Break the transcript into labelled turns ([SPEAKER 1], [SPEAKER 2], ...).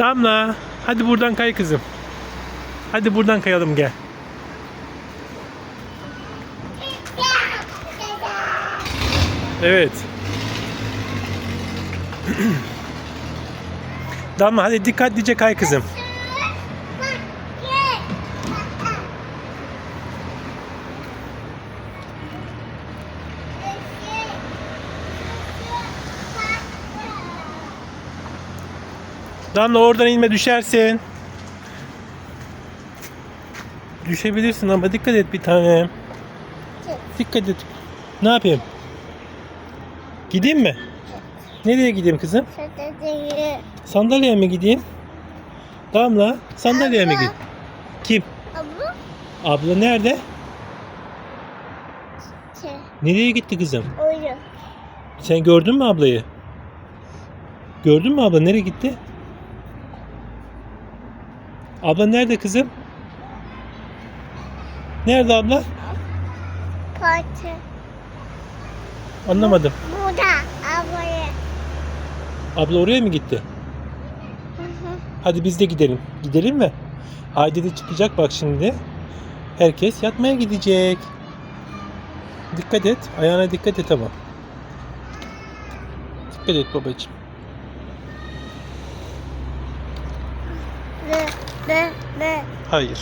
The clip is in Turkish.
[SPEAKER 1] Damla hadi buradan kay kızım. Hadi buradan kayalım gel. Evet. Damla hadi dikkatlice kay kızım. Damla oradan inme düşersin. Düşebilirsin ama dikkat et bir tane. Dikkat et. Ne yapayım? Gideyim mi? Nereye gideyim kızım? Sandalyeye mi gideyim? Damla sandalyeye mi git? Kim?
[SPEAKER 2] Abla.
[SPEAKER 1] Abla nerede?
[SPEAKER 2] Şey,
[SPEAKER 1] Nereye gitti kızım?
[SPEAKER 2] oyun.
[SPEAKER 1] Sen gördün mü ablayı? Gördün mü abla nereye gitti? Abla nerede kızım? Nerede abla?
[SPEAKER 2] Parti.
[SPEAKER 1] Anlamadım.
[SPEAKER 2] Burada. Ablaya.
[SPEAKER 1] Abla oraya mı gitti?
[SPEAKER 2] Hı hı.
[SPEAKER 1] Hadi biz de gidelim. Gidelim mi? Haydi de çıkacak bak şimdi. Herkes yatmaya gidecek. Dikkat et. Ayağına dikkat et ama. Dikkat et babacığım.
[SPEAKER 2] Ne, ne, ne.
[SPEAKER 1] Hayır.